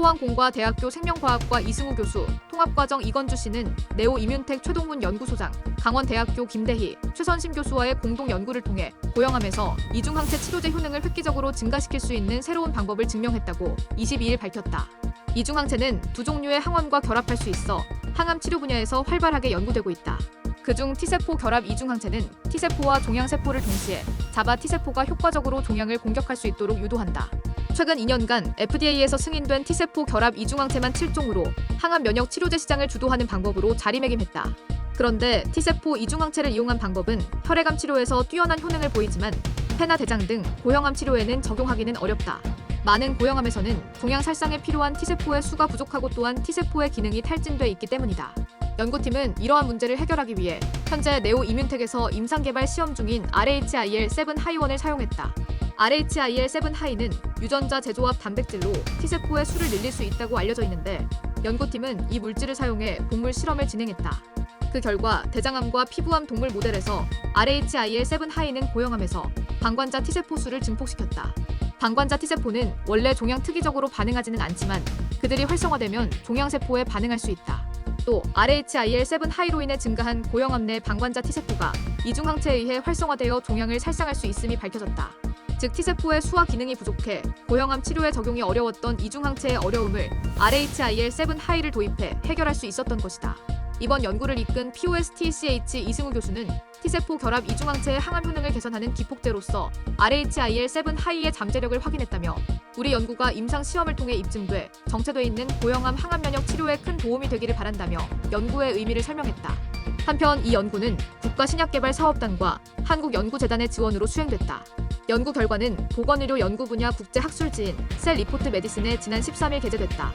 포항공과 대학교 생명과학과 이승우 교수, 통합과정 이건주 씨는 네오 이뮨텍 최동문 연구소장, 강원대학교 김대희, 최선심 교수와의 공동 연구를 통해 고형암에서 이중항체 치료제 효능을 획기적으로 증가시킬 수 있는 새로운 방법을 증명했다고 22일 밝혔다. 이중항체는 두 종류의 항원과 결합할 수 있어 항암 치료 분야에서 활발하게 연구되고 있다. 그중 T세포 결합 이중항체는 T세포와 종양세포를 동시에 자바 T세포가 효과적으로 종양을 공격할 수 있도록 유도한다. 최근 2년간 FDA에서 승인된 T세포 결합 이중항체만 7종으로 항암 면역 치료제 시장을 주도하는 방법으로 자리매김했다. 그런데 T세포 이중항체를 이용한 방법은 혈액암 치료에서 뛰어난 효능을 보이지만 폐나 대장 등 고형암 치료에는 적용하기는 어렵다. 많은 고형암에서는 종양 살상에 필요한 T세포의 수가 부족하고 또한 T세포의 기능이 탈진돼 있기 때문이다. 연구팀은 이러한 문제를 해결하기 위해 현재 네오 이뮨텍에서 임상 개발 시험 중인 RHIL7 하이원을 사용했다. RHIL7 하이는 유전자 재조합 단백질로 T세포의 수를 늘릴 수 있다고 알려져 있는데 연구팀은 이 물질을 사용해 동물 실험을 진행했다. 그 결과 대장암과 피부암 동물 모델에서 RHIL7 하이는 고형암에서 방관자 T세포 수를 증폭시켰다. 방관자 T세포는 원래 종양 특이적으로 반응하지는 않지만 그들이 활성화되면 종양세포에 반응할 수 있다. 또 RHIL7 하이로 인해 증가한 고형암 내 방관자 T세포가 이중항체에 의해 활성화되어 종양을 살상할 수 있음이 밝혀졌다. 즉 T세포의 수화 기능이 부족해 고형암 치료에 적용이 어려웠던 이중항체의 어려움을 RHIL7 하이를 도입해 해결할 수 있었던 것이다. 이번 연구를 이끈 POSTCH 이승우 교수는 T세포 결합 이중항체의 항암 효능을 개선하는 기폭제로서 RHIL7 하이의 잠재력을 확인했다며 우리 연구가 임상 시험을 통해 입증돼 정체돼 있는 고형암 항암 면역 치료에 큰 도움이 되기를 바란다며 연구의 의미를 설명했다. 한편 이 연구는 국가신약개발사업단과 한국연구재단의 지원으로 수행됐다. 연구 결과는 보건의료 연구 분야 국제학술지인 셀 리포트 메디슨에 지난 13일 게재됐다.